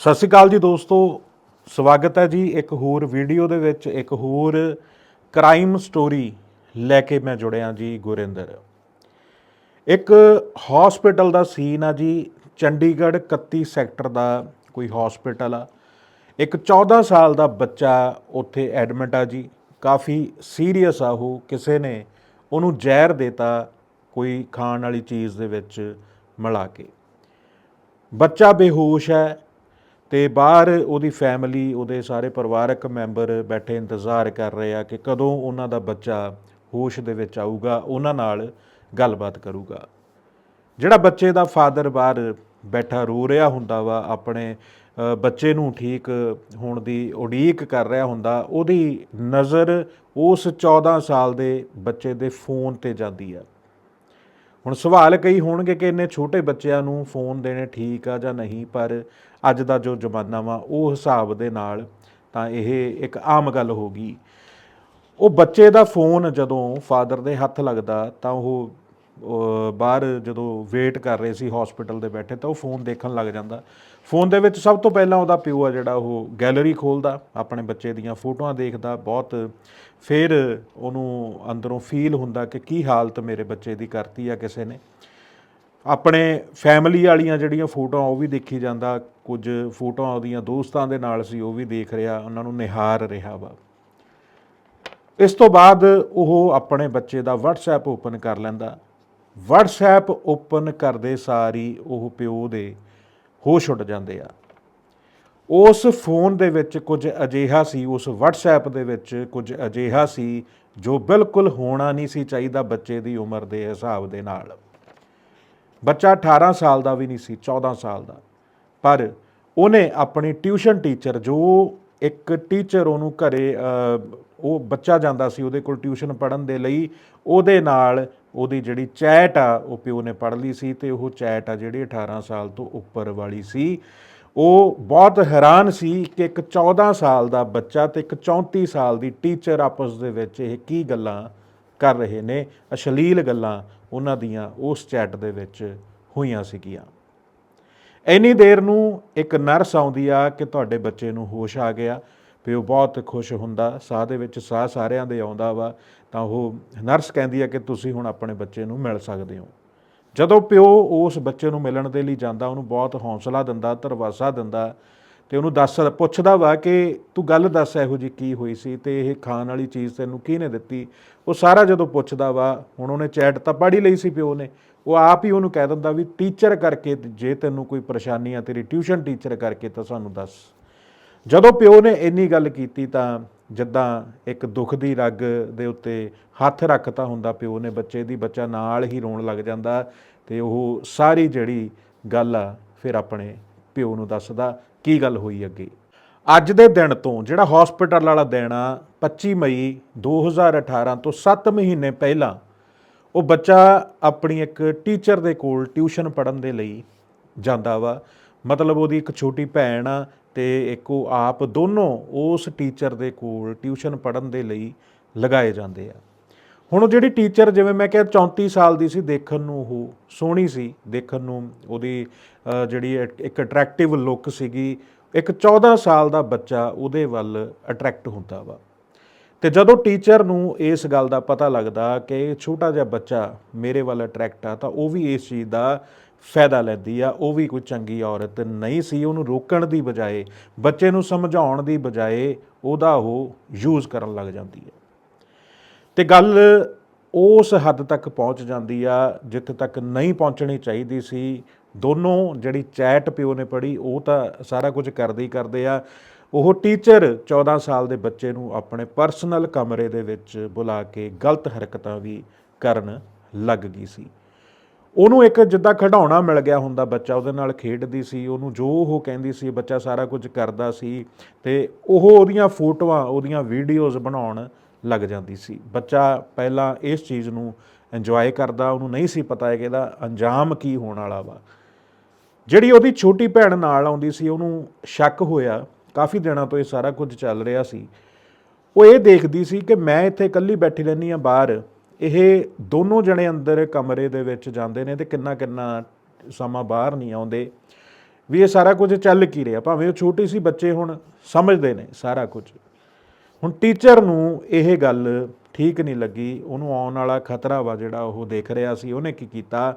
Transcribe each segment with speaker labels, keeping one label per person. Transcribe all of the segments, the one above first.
Speaker 1: ਸਤਿ ਸ਼੍ਰੀ ਅਕਾਲ ਜੀ ਦੋਸਤੋ, ਸਵਾਗਤ ਹੈ ਜੀ ਇੱਕ ਹੋਰ ਵੀਡੀਓ ਦੇ ਵਿੱਚ, ਇੱਕ ਹੋਰ ਕ੍ਰਾਈਮ ਸਟੋਰੀ ਲੈ ਕੇ ਮੈਂ ਜੁੜਿਆ ਜੀ ਗੁਰਿੰਦਰ। ਇੱਕ ਹਸਪੀਟਲ ਦਾ ਸੀਨ ਆ ਜੀ, ਚੰਡੀਗੜ੍ਹ 31 ਸੈਕਟਰ ਦਾ ਕੋਈ ਹਸਪੀਟਲ ਆ। ਇੱਕ 14 ਸਾਲ ਦਾ ਬੱਚਾ ਉੱਥੇ ਐਡਮਿਟ ਆ ਜੀ, ਕਾਫੀ ਸੀਰੀਅਸ ਆ ਉਹ, ਕਿਸੇ ਨੇ ਉਹਨੂੰ ਜ਼ਹਿਰ ਦੇਤਾ ਕੋਈ ਖਾਣ ਵਾਲੀ ਚੀਜ਼ ਦੇ ਵਿੱਚ ਮਿਲਾ ਕੇ। ਬੱਚਾ ਬੇਹੋਸ਼ ਹੈ ਤੇ ਬਾਹਰ ਉਹਦੀ ਫੈਮਿਲੀ ਉਹਦੇ ਸਾਰੇ ਪਰਿਵਾਰਕ ਮੈਂਬਰ ਬੈਠੇ ਇੰਤਜ਼ਾਰ ਕਰ ਰਹੇ ਆ ਕਿ ਕਦੋਂ ਉਹਨਾਂ ਦਾ ਬੱਚਾ ਹੋਸ਼ ਦੇ ਵਿੱਚ ਆਊਗਾ, ਉਹਨਾਂ ਨਾਲ ਗੱਲਬਾਤ ਕਰੂਗਾ। ਜਿਹੜਾ ਬੱਚੇ ਦਾ ਫਾਦਰ ਬਾਹਰ ਬੈਠਾ ਰੋ ਰਿਹਾ ਹੁੰਦਾ ਵਾ, ਆਪਣੇ ਬੱਚੇ ਨੂੰ ਠੀਕ ਹੋਣ ਦੀ ਉਡੀਕ ਕਰ ਰਿਹਾ ਹੁੰਦਾ, ਉਹਦੀ ਨਜ਼ਰ ਉਸ 14 ਸਾਲ ਦੇ ਬੱਚੇ ਦੇ ਫੋਨ ਤੇ ਜਾਂਦੀ ਆ। ਹੁਣ ਸਵਾਲ ਕਈ ਹੋਣਗੇ ਕਿ ਇੰਨੇ ਛੋਟੇ ਬੱਚਿਆਂ ਨੂੰ ਫੋਨ ਦੇਣੇ ਠੀਕ ਆ ਜਾਂ ਨਹੀਂ, ਪਰ ਅੱਜ ਦਾ ਜੋ ਜ਼ਮਾਨਾ ਵਾ, ਉਹ ਹਿਸਾਬ ਦੇ ਨਾਲ ਤਾਂ ਇਹ ਇੱਕ ਆਮ ਗੱਲ ਹੋ ਗਈ। ਉਹ ਬੱਚੇ ਦਾ ਫੋਨ ਜਦੋਂ ਫਾਦਰ ਦੇ ਹੱਥ ਲੱਗਦਾ ਤਾਂ ਉਹ ਬਾਹਰ ਜਦੋਂ ਵੇਟ ਕਰ ਰਹੇ ਸੀ ਹਸਪੀਟਲ ਦੇ ਬੈਠੇ ਤਾਂ ਉਹ ਫੋਨ ਦੇਖਣ ਲੱਗ ਜਾਂਦਾ। ਫੋਨ ਦੇ ਵਿੱਚ ਸਭ ਤੋਂ ਪਹਿਲਾਂ ਉਹਦਾ ਪਿਓ ਆ ਜਿਹੜਾ ਉਹ ਗੈਲਰੀ ਖੋਲਦਾ, ਆਪਣੇ ਬੱਚੇ ਦੀਆਂ ਫੋਟੋਆਂ ਦੇਖਦਾ, ਬਹੁਤ ਫਿਰ ਉਹਨੂੰ ਅੰਦਰੋਂ ਫੀਲ ਹੁੰਦਾ ਕਿ ਕੀ ਹਾਲਤ ਮੇਰੇ ਬੱਚੇ ਦੀ ਕਰਤੀ ਆ ਕਿਸੇ ਨੇ। ਆਪਣੇ ਫੈਮਿਲੀ ਵਾਲੀਆਂ ਜਿਹੜੀਆਂ ਫੋਟੋਆਂ ਉਹ ਵੀ ਦੇਖੀ ਜਾਂਦਾ। ਕੁਝ ਫੋਟੋਆਂ ਉਹਦੀਆਂ ਦੋਸਤਾਂ ਦੇ ਨਾਲ ਸੀ, ਉਹ ਵੀ ਦੇਖ ਰਿਹਾ, ਉਹਨਾਂ ਨੂੰ ਨਿਹਾਰ ਰਿਹਾ ਵਾ। ਇਸ ਤੋਂ ਬਾਅਦ ਉਹ ਆਪਣੇ ਬੱਚੇ ਦਾ WhatsApp ਓਪਨ ਕਰ ਲੈਂਦਾ। WhatsApp ਓਪਨ ਕਰਦੇ ਸਾਰੀ ਉਹ ਪਿਓ ਦੇ ਹੋਸ਼ ਉੱਡ ਜਾਂਦੇ ਆ। ਉਸ ਫੋਨ ਦੇ ਵਿੱਚ ਕੁਝ ਅਜਿਹਾ ਸੀ, ਉਸ WhatsApp ਦੇ ਵਿੱਚ ਕੁਝ ਅਜਿਹਾ ਸੀ, ਜੋ ਬਿਲਕੁਲ ਹੋਣਾ ਨਹੀਂ ਸੀ ਚਾਹੀਦਾ ਬੱਚੇ ਦੀ ਉਮਰ ਦੇ ਹਿਸਾਬ ਦੇ ਨਾਲ। ਬੱਚਾ 18 ਸਾਲ ਦਾ ਵੀ ਨਹੀਂ ਸੀ 14 ਸਾਲ ਦਾ। ਪਰ ਉਹਨੇ ਆਪਣੀ ਟਿਊਸ਼ਨ ਟੀਚਰ, ਜੋ ਇੱਕ ਟੀਚਰ ਉਹਨੂੰ ਘਰੇ ਉਹ ਬੱਚਾ ਜਾਂਦਾ ਸੀ ਉਹਦੇ ਕੋਲ ਟਿਊਸ਼ਨ ਪੜਨ ਦੇ ਲਈ, ਉਹਦੇ ਨਾਲ ਉਹਦੀ ਜਿਹੜੀ ਚੈਟ ਆ, ਉਹ ਪਿਓ ਨੇ ਪੜ੍ਹ ਲਈ ਸੀ ਤੇ ਉਹ ਚੈਟ ਆ ਜਿਹੜੀ 18 ਸਾਲ ਤੋਂ ਉੱਪਰ ਵਾਲੀ ਸੀ। ਉਹ ਬਹੁਤ ਹੈਰਾਨ ਸੀ ਕਿ ਇੱਕ 14 ਸਾਲ ਦਾ ਬੱਚਾ ਤੇ ਇੱਕ 34 ਸਾਲ ਦੀ ਟੀਚਰ ਆਪਸ ਦੇ ਵਿੱਚ ਇਹ ਕੀ ਗੱਲਾਂ ਕਰ ਰਹੇ ਨੇ, ਅਸ਼ਲੀਲ ਗੱਲਾਂ ਉਹਨਾਂ ਦੀਆਂ ਉਸ ਚੈਟ ਦੇ ਵਿੱਚ ਹੋਈਆਂ ਸੀਗੀਆਂ। ਇੰਨੀ ਦੇਰ ਨੂੰ ਇੱਕ ਨਰਸ ਆਉਂਦੀ ਆ ਕਿ ਤੁਹਾਡੇ ਬੱਚੇ ਨੂੰ ਹੋਸ਼ ਆ ਗਿਆ ਪਿਓ ਬਹੁਤ ਖੁਸ਼ ਹੁੰਦਾ, ਸਾਹ ਦੇ ਵਿੱਚ ਸਾਹ ਸਾਰਿਆਂ ਦੇ ਆਉਂਦਾ ਵਾ, ਤਾਂ ਉਹ ਨਰਸ ਕਹਿੰਦੀ ਆ ਕਿ ਤੁਸੀਂ ਹੁਣ ਆਪਣੇ ਬੱਚੇ ਨੂੰ ਮਿਲ ਸਕਦੇ ਹੋ। ਜਦੋਂ ਪਿਓ ਉਸ ਬੱਚੇ ਨੂੰ ਮਿਲਣ ਦੇ ਲਈ ਜਾਂਦਾ, ਉਹਨੂੰ ਬਹੁਤ ਹੌਸਲਾ ਦਿੰਦਾ, ਧਰਵਾਸਾ ਦਿੰਦਾ ਤੇ ਉਹਨੂੰ ਦੱਸ ਪੁੱਛਦਾ ਵਾ ਕਿ ਤੂੰ ਗੱਲ ਦੱਸ ਇਹੋ ਜੀ ਕੀ ਹੋਈ ਸੀ ਤੇ ਇਹ ਖਾਣ ਵਾਲੀ ਚੀਜ਼ ਤੈਨੂੰ ਕਿਹਨੇ ਦਿੱਤੀ? ਉਹ ਸਾਰਾ ਜਦੋਂ ਪੁੱਛਦਾ ਵਾ, ਹੁਣ ਉਹਨੇ ਚੈਟ ਤਾਂ ਪੜ੍ਹ ਹੀ ਲਈ ਸੀ ਪਿਓ ਨੇ। ਉਹ ਆਪ ਹੀ ਉਹਨੂੰ ਕਹਿ ਦਿੰਦਾ ਵੀ ਟੀਚਰ ਕਰਕੇ ਜੇ ਤੈਨੂੰ ਕੋਈ ਪਰੇਸ਼ਾਨੀ ਆ ਤੇਰੀ ਟਿਊਸ਼ਨ ਟੀਚਰ ਕਰਕੇ ਤਾਂ ਸਾਨੂੰ ਦੱਸ। ਜਦੋਂ ਪਿਓ ਨੇ ਇੰਨੀ ਗੱਲ ਕੀਤੀ ਤਾਂ ਜਿੱਦਾਂ ਇੱਕ ਦੁੱਖ ਦੀ ਰਗ ਦੇ ਉੱਤੇ ਹੱਥ ਰੱਖਤਾ ਹੁੰਦਾ ਪਿਓ ਨੇ, ਬੱਚੇ ਦੀ, ਬੱਚਾ ਨਾਲ ਹੀ ਰੋਣ ਲੱਗ ਜਾਂਦਾ ਤੇ ਉਹ ਸਾਰੀ ਜਿਹੜੀ ਗੱਲ ਆ ਫਿਰ ਆਪਣੇ ਪਿਓ ਨੂੰ ਦੱਸਦਾ। ਕੀ ਗੱਲ ਹੋਈ ਅੱਗੇ? ਅੱਜ ਦੇ ਦਿਨ ਤੋਂ ਜਿਹੜਾ ਹਸਪੀਟਲ ਵਾਲਾ ਦਿਨ ਆ 25 ਮਈ 2018 ਤੋਂ 7 ਮਹੀਨੇ ਪਹਿਲਾਂ, ਉਹ ਬੱਚਾ ਆਪਣੀ ਇੱਕ ਟੀਚਰ ਦੇ ਕੋਲ ਟਿਊਸ਼ਨ ਪੜਨ ਦੇ ਲਈ ਜਾਂਦਾ ਵਾ। ਮਤਲਬ ਉਹਦੀ ਇੱਕ ਛੋਟੀ ਭੈਣ ਆ ਤੇ ਇੱਕ ਉਹ ਆਪ ਦੋਨੋਂ ਉਸ ਟੀਚਰ ਦੇ ਕੋਲ ਟਿਊਸ਼ਨ ਪੜਨ ਦੇ ਲਈ ਲਗਾਏ ਜਾਂਦੇ ਆ। ਹੁਣ ਉਹ ਜਿਹੜੀ ਟੀਚਰ ਜਿਵੇਂ ਮੈਂ ਕਿਹਾ 34 ਸਾਲ ਦੀ ਸੀ ਦੇਖਣ ਨੂੰ, ਉਹ ਸੋਹਣੀ ਸੀ ਦੇਖਣ ਨੂੰ। ਉਹਦੀ ਜਿਹੜੀ ਇੱਕ- ਇੱਕ ਅਟਰੈਕਟਿਵ ਲੁੱਕ ਸੀਗੀ। ਇੱਕ 14 ਸਾਲ ਦਾ ਬੱਚਾ ਉਹਦੇ ਵੱਲ ਅਟਰੈਕਟ ਹੁੰਦਾ ਵਾ। ਤੇ ਜਦੋਂ ਟੀਚਰ ਨੂੰ ਇਸ ਗੱਲ ਦਾ ਪਤਾ ਲੱਗਦਾ ਕਿ ਛੋਟਾ ਜਿਹਾ ਬੱਚਾ ਮੇਰੇ ਵੱਲ ਅਟਰੈਕਟ ਆ, ਤਾਂ ਉਹ ਵੀ ਇਸ ਚੀਜ਼ ਦਾ ਫਾਇਦਾ ਲੈਂਦੀ ਆ। ਉਹ ਵੀ ਕੋਈ ਚੰਗੀ ਔਰਤ ਨਹੀਂ ਸੀ। ਉਹਨੂੰ ਰੋਕਣ ਦੀ ਬਜਾਏ, ਬੱਚੇ ਨੂੰ ਸਮਝਾਉਣ ਦੀ ਬਜਾਏ ਉਹਦਾ ਉਹ ਯੂਜ਼ ਕਰਨ ਲੱਗ ਜਾਂਦੀ ਹੈ ਤੇ ਗੱਲ ਉਸ ਹੱਦ ਤੱਕ ਪਹੁੰਚ ਜਾਂਦੀ ਆ ਜਿੱਥੇ ਤੱਕ ਨਹੀਂ ਪਹੁੰਚਣੀ ਚਾਹੀਦੀ ਸੀ। ਦੋਨੋਂ ਜਿਹੜੀ ਚੈਟ ਪਿਓ ਨੇ ਪੜ੍ਹੀ, ਉਹ ਤਾਂ ਸਾਰਾ ਕੁਝ ਕਰਦੇ ਹੀ ਕਰਦੇ ਆ। ਉਹ ਟੀਚਰ 14 ਸਾਲ ਦੇ ਬੱਚੇ ਨੂੰ ਆਪਣੇ ਪਰਸਨਲ ਕਮਰੇ ਦੇ ਵਿੱਚ ਬੁਲਾ ਕੇ ਗਲਤ ਹਰਕਤਾਂ ਵੀ ਕਰਨ ਲੱਗ ਗਈ ਸੀ। ਉਹਨੂੰ ਇੱਕ ਜਿੱਦਾਂ ਖਿਡੌਣਾ ਮਿਲ ਗਿਆ ਹੁੰਦਾ ਬੱਚਾ, ਉਹਦੇ ਨਾਲ ਖੇਡਦੀ ਸੀ। ਉਹਨੂੰ ਜੋ ਉਹ ਕਹਿੰਦੀ ਸੀ, ਬੱਚਾ ਸਾਰਾ ਕੁਝ ਕਰਦਾ ਸੀ ਤੇ ਉਹ ਉਹਦੀਆਂ ਫੋਟੋਆਂ, ਉਹਦੀਆਂ ਵੀਡੀਓਜ਼ ਬਣਾਉਣ ਲੱਗ ਜਾਂਦੀ ਸੀ। ਬੱਚਾ ਪਹਿਲਾਂ ਇਸ ਚੀਜ਼ ਨੂੰ ਇੰਜੋਏ ਕਰਦਾ, ਉਹਨੂੰ ਨਹੀਂ ਸੀ ਪਤਾ ਹੈ ਕਿ ਇਹਦਾ ਅੰਜਾਮ ਕੀ ਹੋਣ ਵਾਲਾ ਵਾ। ਜਿਹੜੀ ਉਹਦੀ ਛੋਟੀ ਭੈਣ ਨਾਲ ਆਉਂਦੀ ਸੀ, ਉਹਨੂੰ ਸ਼ੱਕ ਹੋਇਆ। ਕਾਫੀ ਦਿਨਾਂ ਤੋਂ ਇਹ ਸਾਰਾ ਕੁਝ ਚੱਲ ਰਿਹਾ ਸੀ। ਉਹ ਇਹ ਦੇਖਦੀ ਸੀ ਕਿ ਮੈਂ ਇੱਥੇ ਇਕੱਲੀ ਬੈਠੀ ਰਹਿੰਦੀ ਆ ਬਾਹਰ। ਇਹ ਦੋਨੋਂ ਜਣੇ ਅੰਦਰ ਕਮਰੇ ਦੇ ਵਿੱਚ ਜਾਂਦੇ ਨੇ ਤੇ ਕਿੰਨਾ ਕਿੰਨਾ ਸਮਾਂ ਬਾਹਰ ਨਹੀਂ ਆਉਂਦੇ। ਵੀ ਇਹ ਸਾਰਾ ਕੁਝ ਚੱਲ ਕੀ ਰਿਹਾ? ਭਾਵੇਂ ਉਹ ਛੋਟੀ ਸੀ, ਬੱਚੇ ਹੁਣ, ਸਮਝਦੇ ਨੇ ਸਾਰਾ ਕੁਝ। ਹੁਣ ਟੀਚਰ ਨੂੰ ਇਹ ਗੱਲ ਠੀਕ ਨਹੀਂ ਲੱਗੀ, ਉਹਨੂੰ ਆਉਣ ਵਾਲਾ ਖਤਰਾ ਵਾ ਜਿਹੜਾ ਉਹ ਦੇਖ ਰਿਹਾ ਸੀ, ਉਹਨੇ ਕੀ ਕੀਤਾ?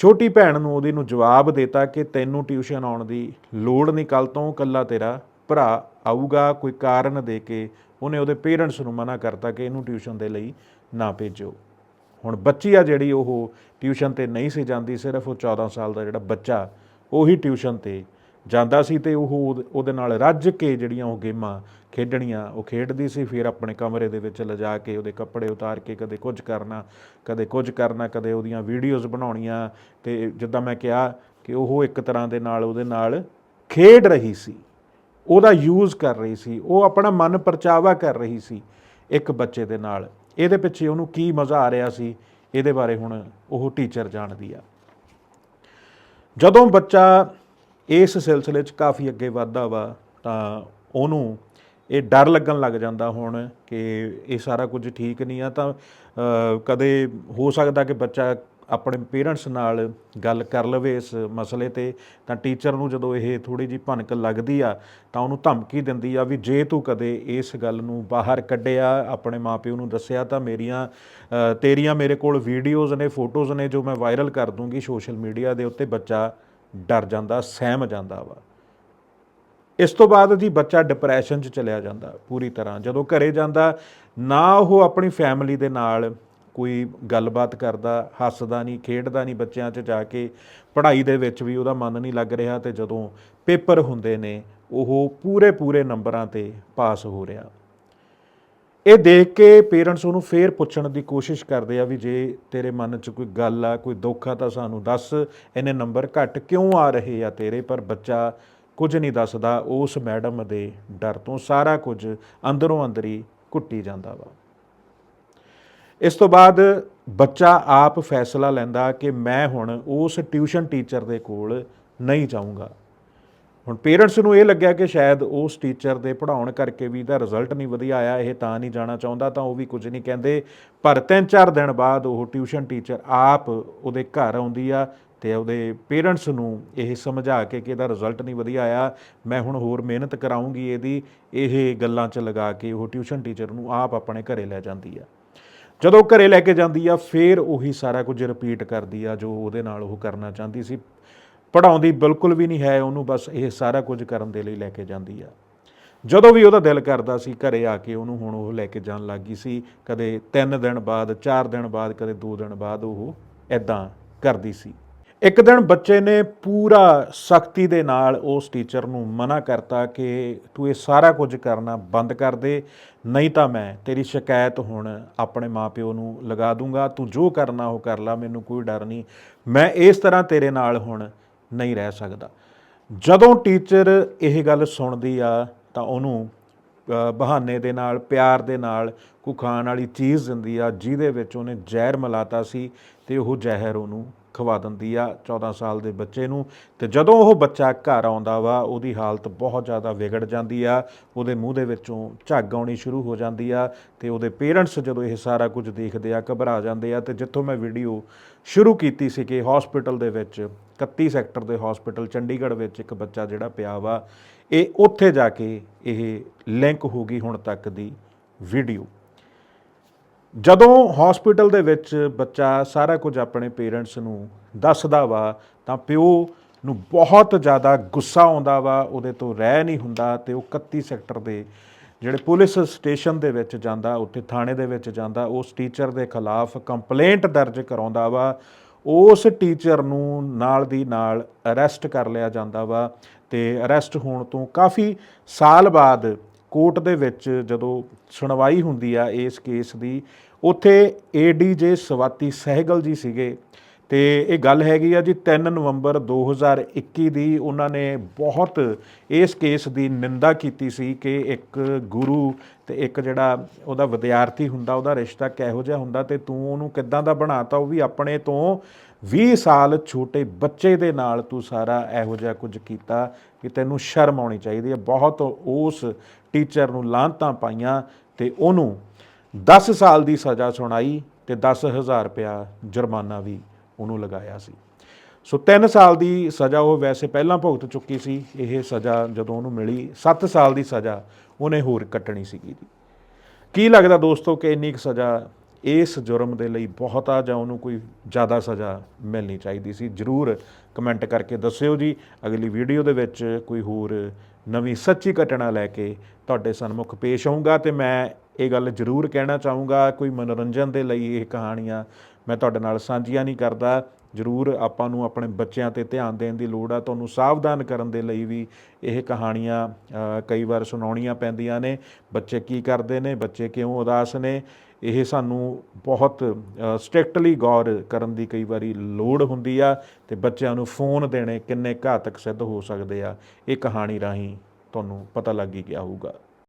Speaker 1: ਛੋਟੀ ਭੈਣ ਨੂੰ ਉਹਦੀ ਨੂੰ ਜਵਾਬ ਦਿੱਤਾ ਕਿ ਤੈਨੂੰ ਟਿਊਸ਼ਨ ਆਉਣ ਦੀ ਲੋੜ ਨਹੀਂ ਕੱਲ ਤੋਂ ਕੱਲਾ ਤੇਰਾ ਭਰਾ ਆਊਗਾ, ਕੋਈ ਕਾਰਨ ਦੇ ਕੇ ਉਹਨੇ ਉਹਦੇ ਪੇਰੈਂਟਸ ਨੂੰ ਮਨਾ ਕਰਤਾ ਕਿ ਇਹਨੂੰ ਟਿਊਸ਼ਨ ਦੇ ਲਈ ਨਾ ਭੇਜੋ। ਹੁਣ ਬੱਚੀ ਆ ਜਿਹੜੀ ਉਹ ਟਿਊਸ਼ਨ ਤੇ ਨਹੀਂ ਸੀ ਜਾਂਦੀ, ਸਿਰਫ ਉਹ 14 ਸਾਲ ਦਾ ਜਿਹੜਾ ਬੱਚਾ, ਉਹੀ ਟਿਊਸ਼ਨ ਤੇ ਜਾਂਦਾ ਸੀ ਤੇ ਉਹ ਉਹਦੇ ਨਾਲ ਰੱਜ ਕੇ ਜਿਹੜੀਆਂ ਉਹ ਗੇਮਾਂ ਖੇਡਣੀਆਂ, ਉਹ ਖੇਡਦੀ ਸੀ, ਫਿਰ ਆਪਣੇ ਕਮਰੇ ਦੇ ਵਿੱਚ ਲਿਜਾ ਕੇ ਉਹਦੇ ਕੱਪੜੇ ਉਤਾਰ ਕੇ ਕਦੇ ਕੁਝ ਕਰਨਾ, ਕਦੇ ਕੁਝ ਕਰਨਾ, ਕਦੇ ਉਹਦੀਆਂ ਵੀਡੀਓਜ਼ ਬਣਾਉਣੀਆਂ ਤੇ ਜਿੱਦਾਂ ਮੈਂ ਕਿਹਾ ਕਿ ਉਹ ਇੱਕ ਤਰ੍ਹਾਂ ਦੇ ਨਾਲ ਉਹਦੇ ਨਾਲ ਖੇਡ ਰਹੀ ਸੀ, ਉਹਦਾ ਯੂਜ਼ ਕਰ ਰਹੀ ਸੀ, ਉਹ ਆਪਣਾ ਮਨ ਪਰਚਾਵਾ ਕਰ ਰਹੀ ਸੀ ਇੱਕ ਬੱਚੇ ਦੇ ਨਾਲ। ਇਹਦੇ ਪਿੱਛੇ ਉਹਨੂੰ ਕੀ ਮਜ਼ਾ ਆ ਰਿਹਾ ਸੀ, ਇਹਦੇ ਬਾਰੇ ਹੁਣ ਉਹ ਟੀਚਰ ਜਾਣਦੀ ਆ। ਜਦੋਂ ਬੱਚਾ ਇਸ ਸਿਲਸਿਲੇ 'ਚ ਕਾਫੀ ਅੱਗੇ ਵੱਧਦਾ ਵਾ, ਤਾਂ ਉਹਨੂੰ ਇਹ ਡਰ ਲੱਗਣ ਲੱਗ ਜਾਂਦਾ ਹੁਣ ਕਿ ਇਹ ਸਾਰਾ ਕੁਝ ਠੀਕ ਨਹੀਂ ਆ, ਤਾਂ ਕਦੇ ਹੋ ਸਕਦਾ ਕਿ ਬੱਚਾ ਆਪਣੇ ਪੇਰੈਂਟਸ ਨਾਲ ਗੱਲ ਕਰ ਲਵੇ ਇਸ ਮਸਲੇ ਤੇ, ਤਾਂ ਟੀਚਰ ਨੂੰ ਜਦੋਂ ਇਹ ਥੋੜੀ ਜੀ ਭਨਕ ਲੱਗਦੀ ਆ, ਤਾਂ ਉਹਨੂੰ ਧਮਕੀ ਦਿੰਦੀ ਆ ਵੀ ਜੇ ਤੂੰ ਕਦੇ ਇਸ ਗੱਲ ਨੂੰ ਬਾਹਰ ਕੱਢਿਆ, ਆਪਣੇ ਮਾਪਿਓ ਨੂੰ ਦੱਸਿਆ, ਤਾਂ ਮੇਰੀਆਂ ਤੇਰੀਆਂ ਮੇਰੇ ਕੋਲ ਵੀਡੀਓਜ਼ ਨੇ, ਫੋਟੋਜ਼ ਨੇ ਜੋ ਮੈਂ ਵਾਇਰਲ ਕਰ ਦੂੰਗੀ ਸੋਸ਼ਲ ਮੀਡੀਆ ਦੇ ਉੱਤੇ ਬੱਚਾ ਡਰ ਜਾਂਦਾ, ਸਹਿਮ ਜਾਂਦਾ ਵਾ। ਇਸ ਤੋਂ ਬਾਅਦ ਜੀ ਬੱਚਾ ਡਿਪਰੈਸ਼ਨ 'ਚ ਚਲਿਆ ਜਾਂਦਾ, ਪੂਰੀ ਤਰ੍ਹਾਂ। ਜਦੋਂ ਘਰੇ ਜਾਂਦਾ, ਨਾ ਉਹ ਆਪਣੀ ਫੈਮਿਲੀ ਦੇ ਨਾਲ ਕੋਈ ਗੱਲਬਾਤ ਕਰਦਾ, ਹੱਸਦਾ ਨਹੀਂ, ਖੇਡਦਾ ਨਹੀਂ ਬੱਚਿਆਂ 'ਚ ਜਾ ਕੇ। ਪੜ੍ਹਾਈ ਦੇ ਵਿੱਚ ਵੀ ਉਹਦਾ ਮਨ ਨਹੀਂ ਲੱਗ ਰਿਹਾ ਤੇ ਜਦੋਂ ਪੇਪਰ ਹੁੰਦੇ ਨੇ, ਉਹ ਪੂਰੇ ਪੂਰੇ ਨੰਬਰਾਂ ਤੇ ਪਾਸ ਹੋ ਰਿਹਾ। ਇਹ ਦੇਖ ਕੇ ਪੇਰੈਂਟਸ ਉਹਨੂੰ ਫੇਰ ਪੁੱਛਣ ਦੀ ਕੋਸ਼ਿਸ਼ ਕਰਦੇ ਆ ਵੀ ਜੇ ਤੇਰੇ ਮਨ 'ਚ ਕੋਈ ਗੱਲ ਆ, ਕੋਈ ਦੁੱਖ ਆ ਤਾਂ ਸਾਨੂੰ ਦੱਸ ਇਹਨੇ ਨੰਬਰ ਘੱਟ ਕਿਉਂ ਆ ਰਹੇ ਆ ਤੇਰੇ? ਪਰ ਬੱਚਾ ਕੁਝ ਨਹੀਂ ਦੱਸਦਾ, ਉਸ ਮੈਡਮ ਦੇ ਡਰ ਤੋਂ ਸਾਰਾ ਕੁਝ ਅੰਦਰੋਂ ਅੰਦਰੀ ਘੁੱਟੀ ਜਾਂਦਾ ਵਾ। ਇਸ ਤੋਂ ਬਾਅਦ ਬੱਚਾ ਆਪ ਫੈਸਲਾ ਲੈਂਦਾ ਕਿ ਮੈਂ ਹੁਣ ਉਸ ਟਿਊਸ਼ਨ ਟੀਚਰ ਦੇ ਕੋਲ ਨਹੀਂ ਜਾਊਂਗਾ। ਹੁਣ ਪੇਰੈਂਟਸ ਨੂੰ ਇਹ ਲੱਗਿਆ ਕਿ ਸ਼ਾਇਦ ਉਸ ਟੀਚਰ ਦੇ ਪੜਾਉਣ ਕਰਕੇ ਵੀ ਇਹਦਾ ਰਿਜ਼ਲਟ ਨਹੀਂ ਵਧੀਆ ਆਇਆ, ਇਹ ਤਾਂ ਨਹੀਂ ਜਾਣਾ ਚਾਹੁੰਦਾ, ਤਾਂ ਉਹ ਵੀ ਕੁਝ ਨਹੀਂ ਕਹਿੰਦੇ। ਪਰ ਤਿੰਨ ਚਾਰ ਦਿਨ ਬਾਅਦ ਉਹ ਟਿਊਸ਼ਨ ਟੀਚਰ ਆਪ ਉਹਦੇ ਘਰ ਆਉਂਦੀ ਆ ਤੇ ਉਹਦੇ ਪੇਰੈਂਟਸ ਨੂੰ ਇਹ ਸਮਝਾ ਕੇ ਕਿ ਇਹਦਾ ਰਿਜ਼ਲਟ ਨਹੀਂ ਵਧੀਆ ਆਇਆ, ਮੈਂ ਹੁਣ ਹੋਰ ਮਿਹਨਤ ਕਰਾਉਂਗੀ ਇਹਦੀ, ਇਹ ਗੱਲਾਂ 'ਚ ਲਗਾ ਕੇ ਉਹ ਟਿਊਸ਼ਨ ਟੀਚਰ ਨੂੰ ਆਪ ਆਪਣੇ ਘਰੇ ਲੈ ਜਾਂਦੀ ਆ। ਜਦੋਂ ਘਰੇ ਲੈ ਕੇ ਜਾਂਦੀ ਆ, ਫੇਰ ਉਹੀ ਸਾਰਾ ਕੁਝ ਰਿਪੀਟ ਕਰਦੀ ਆ, ਜੋ ਉਹਦੇ ਨਾਲ ਉਹ ਕਰਨਾ ਚਾਹੁੰਦੀ ਸੀ। ਪੜਾਉਂਦੀ ਬਿਲਕੁਲ ਵੀ ਨਹੀਂ ਹੈ, ਉਹਨੂੰ ਬਸ ਇਹ ਸਾਰਾ ਕੁਝ ਕਰਨ ਦੇ ਲਈ ਲੈ ਕੇ ਜਾਂਦੀ ਆ। ਜਦੋਂ ਵੀ ਉਹਦਾ ਦਿਲ ਕਰਦਾ ਸੀ ਘਰੇ ਆ ਕੇ ਉਹਨੂੰ ਹੁਣ ਉਹ ਲੈ ਕੇ ਜਾਣ ਲੱਗੀ ਸੀ, ਕਦੇ 3 ਦਿਨ ਬਾਅਦ 4 ਦਿਨ ਬਾਅਦ, ਕਦੇ 2 ਦਿਨ ਬਾਅਦ ਉਹ ਐਦਾਂ ਕਰਦੀ ਸੀ। ਇੱਕ ਦਿਨ ਬੱਚੇ ਨੇ ਪੂਰਾ ਸਖਤੀ ਦੇ ਨਾਲ ਉਸ ਟੀਚਰ ਨੂੰ ਮਨਾ ਕਰਤਾ ਕਿ ਤੂੰ ਇਹ ਸਾਰਾ ਕੁਝ ਕਰਨਾ ਬੰਦ ਕਰ ਦੇ, ਨਹੀਂ ਤਾਂ ਮੈਂ ਤੇਰੀ ਸ਼ਿਕਾਇਤ ਹੁਣ ਆਪਣੇ ਮਾਪਿਓ ਨੂੰ ਲਗਾ ਦੂੰਗਾ, ਤੂੰ ਜੋ ਕਰਨਾ ਉਹ ਕਰ ਲੈ, ਮੈਨੂੰ ਕੋਈ ਡਰ ਨਹੀਂ। ਮੈਂ ਇਸ ਤਰ੍ਹਾਂ ਤੇਰੇ ਨਾਲ ਹੁਣ ਨਹੀਂ ਰਹਿ ਸਕਦਾ। ਜਦੋਂ ਟੀਚਰ ਇਹ ਗੱਲ ਸੁਣਦੀ ਆ, ਤਾਂ ਉਹਨੂੰ ਬਹਾਨੇ ਦੇ ਨਾਲ, ਪਿਆਰ ਦੇ ਨਾਲ ਕੋਈ ਖਾਣ ਵਾਲੀ ਚੀਜ਼ ਦਿੰਦੀ ਆ, ਜਿਹਦੇ ਵਿੱਚ ਉਹਨੇ ਜ਼ਹਿਰ ਮਿਲਾਤਾ ਸੀ ਤੇ ਉਹ ਜ਼ਹਿਰ ਉਹਨੂੰ ਖਵਾ ਦਿੰਦੀ ਆ 14 ਸਾਲ ਦੇ ਬੱਚੇ ਨੂੰ। ਤੇ ਜਦੋਂ ਉਹ ਬੱਚਾ ਘਰ ਆਉਂਦਾ ਵਾ, ਉਹਦੀ ਹਾਲਤ ਬਹੁਤ ਜ਼ਿਆਦਾ ਵਿਗੜ ਜਾਂਦੀ ਆ, ਉਹਦੇ ਮੂੰਹ ਦੇ ਵਿੱਚੋਂ ਝੱਗ ਆਉਣੀ ਸ਼ੁਰੂ ਹੋ ਜਾਂਦੀ ਆ ਤੇ ਉਹਦੇ ਪੇਰੈਂਟਸ ਜਦੋਂ ਇਹ ਸਾਰਾ ਕੁਝ ਦੇਖਦੇ ਆ, ਘਬਰਾ ਜਾਂਦੇ ਆ ਤੇ ਜਿੱਥੋਂ ਮੈਂ ਵੀਡੀਓ ਸ਼ੁਰੂ ਕੀਤੀ ਸੀ ਕਿ ਹਸਪੀਟਲ ਦੇ ਵਿੱਚ 31 ਸੈਕਟਰ ਦੇ ਹਸਪੀਟਲ ਚੰਡੀਗੜ੍ਹ ਵਿੱਚ ਇੱਕ ਬੱਚਾ ਜਿਹੜਾ ਪਿਆ ਵਾ, ਇਹ ਉੱਥੇ ਜਾ ਕੇ ਇਹ ਲਿੰਕ ਹੋ ਗਈ ਹੁਣ ਤੱਕ ਦੀ ਵੀਡੀਓ ਜਦੋਂ ਹਸਪੀਟਲ ਦੇ ਵਿੱਚ ਬੱਚਾ ਸਾਰਾ ਕੁਝ ਆਪਣੇ ਪੇਰੈਂਟਸ ਨੂੰ ਦੱਸਦਾ ਵਾ, ਤਾਂ ਪਿਓ ਨੂੰ ਬਹੁਤ ਜ਼ਿਆਦਾ ਗੁੱਸਾ ਆਉਂਦਾ ਵਾ, ਉਹਦੇ ਤੋਂ ਰਹਿ ਨਹੀਂ ਹੁੰਦਾ ਤੇ ਉਹ 31 ਸੈਕਟਰ ਦੇ ਜਿਹੜੇ ਪੁਲਿਸ ਸਟੇਸ਼ਨ ਦੇ ਵਿੱਚ ਜਾਂਦਾ, ਉੱਥੇ ਥਾਣੇ ਦੇ ਵਿੱਚ ਜਾਂਦਾ, ਉਸ ਟੀਚਰ ਦੇ ਖਿਲਾਫ ਕੰਪਲੇਂਟ ਦਰਜ ਕਰਾਉਂਦਾ ਵਾ। ਉਸ ਟੀਚਰ ਨੂੰ ਨਾਲ ਦੀ ਨਾਲ ਅਰੈਸਟ ਕਰ ਲਿਆ ਜਾਂਦਾ ਵਾ ਤੇ ਅਰੈਸਟ ਹੋਣ ਤੋਂ ਕਾਫੀ ਸਾਲ ਬਾਅਦ ਕੋਰਟ ਦੇ ਵਿੱਚ ਜਦੋਂ ਸੁਣਵਾਈ ਹੁੰਦੀ ਆ ਇਸ ਕੇਸ ਦੀ, ਉੱਥੇ ਏਡੀਜੇ ਸਵਾਤੀ ਸਹਿਗਲ ਜੀ ਸੀਗੇ। ਤੇ ਇਹ ਗੱਲ ਹੈਗੀ ਆ ਜੀ 3 ਨਵੰਬਰ 2021 ਦੀ ਉਹਨਾਂ ਨੇ ਬਹੁਤ ਇਸ ਕੇਸ ਦੀ ਨਿੰਦਾ ਕੀਤੀ ਸੀ ਕਿ ਇੱਕ ਗੁਰੂ ਤੇ ਇੱਕ ਜਿਹੜਾ ਉਹਦਾ ਵਿਦਿਆਰਥੀ ਹੁੰਦਾ, ਉਹਦਾ ਰਿਸ਼ਤਾ ਕਿਹੋ ਜਿਹਾ ਹੁੰਦਾ ਤੇ ਤੂੰ ਉਹਨੂੰ ਕਿੱਦਾਂ ਦਾ ਬਣਾਤਾ, ਉਹ ਵੀ ਆਪਣੇ ਤੋਂ 20 ਸਾਲ ਛੋਟੇ ਬੱਚੇ ਦੇ ਨਾਲ ਤੂੰ ਸਾਰਾ ਇਹੋ ਜਿਹਾ ਕੁਝ ਕੀਤਾ ਕਿ ਤੈਨੂੰ ਸ਼ਰਮ ਆਉਣੀ ਚਾਹੀਦੀ ਹੈ ਬਹੁਤ ਉਸ ਟੀਚਰ ਨੂੰ ਲਾਂਤਾਂ ਪਾਈਆਂ ਤੇ ਉਹਨੂੰ 10 ਸਾਲ ਦੀ ਸਜ਼ਾ ਸੁਣਾਈ ਤੇ 10000 ਰੁਪਇਆ ਜੁਰਮਾਨਾ ਵੀ ਉਹਨੂੰ ਲਗਾਇਆ ਸੀ। ਸੋ 3 ਸਾਲ ਦੀ ਸਜ਼ਾ ਉਹ ਵੈਸੇ ਪਹਿਲਾਂ ਭੁਗਤ ਚੁੱਕੀ ਸੀ। ਇਹ ਸਜ਼ਾ ਜਦੋਂ ਉਹਨੂੰ ਮਿਲੀ 7 ਸਾਲ ਦੀ ਸਜ਼ਾ ਉਹਨੇ ਹੋਰ ਕੱਟਣੀ ਸੀਗੀ ਜੀ। ਕੀ ਲੱਗਦਾ ਦੋਸਤੋ ਕਿ ਇੰਨੀ ਕੁ ਸਜ਼ਾ ਇਸ ਜੁਰਮ ਦੇ ਲਈ ਬਹੁਤ ਆ ਜਾਂ ਉਹਨੂੰ ਕੋਈ ਜ਼ਿਆਦਾ ਸਜ਼ਾ ਮਿਲਣੀ ਚਾਹੀਦੀ ਸੀ? ਜਰੂਰ ਕਮੈਂਟ ਕਰਕੇ ਦੱਸਿਓ ਜੀ। ਅਗਲੀ ਵੀਡੀਓ ਦੇ ਵਿੱਚ ਕੋਈ ਹੋਰ ਨਵੀਂ ਸੱਚੀ ਘਟਨਾ ਲੈ ਕੇ ਤੁਹਾਡੇ ਸਨਮੁਖ ਪੇਸ਼ ਆਉਂਗਾ ਤੇ ਮੈਂ ਇਹ ਗੱਲ ਜਰੂਰ ਕਹਿਣਾ ਚਾਹੂੰਗਾ, ਕੋਈ ਮਨੋਰੰਜਨ ਦੇ ਲਈ ਇਹ ਕਹਾਣੀਆਂ ਮੈਂ ਤੁਹਾਡੇ ਨਾਲ ਸਾਂਝੀਆਂ ਨਹੀਂ ਕਰਦਾ। ਜ਼ਰੂਰ ਆਪਾਂ ਨੂੰ ਆਪਣੇ ਬੱਚਿਆਂ ਤੇ ਧਿਆਨ ਦੇਣ ਦੀ ਲੋੜ ਆ। ਤੁਹਾਨੂੰ ਸਾਵਧਾਨ ਕਰਨ ਦੇ ਲਈ ਵੀ ਇਹ ਕਹਾਣੀਆਂ ਕਈ ਵਾਰ ਸੁਣਾਉਣੀਆਂ ਪੈਂਦੀਆਂ ਨੇ। ਬੱਚੇ ਕੀ ਕਰਦੇ ਨੇ? ਬੱਚੇ ਕਿਉਂ ਉਦਾਸ ਨੇ? ਇਹ ਸਾਨੂੰ ਬਹੁਤ ਸਟ੍ਰਿਕਟਲੀ ਗੌਰ ਕਰਨ ਦੀ ਕਈ ਵਾਰੀ ਲੋੜ ਹੁੰਦੀ ਆ ਤੇ ਬੱਚਿਆਂ ਨੂੰ ਫੋਨ ਦੇਣੇ ਕਿੰਨੇ ਘਾਤਕ ਸਿੱਧ ਹੋ ਸਕਦੇ ਆ। ਇਹ ਕਹਾਣੀ ਰਾਹੀਂ ਤੁਹਾਨੂੰ ਪਤਾ ਲੱਗ ਹੀ ਗਿਆ ਹੋਊਗਾ।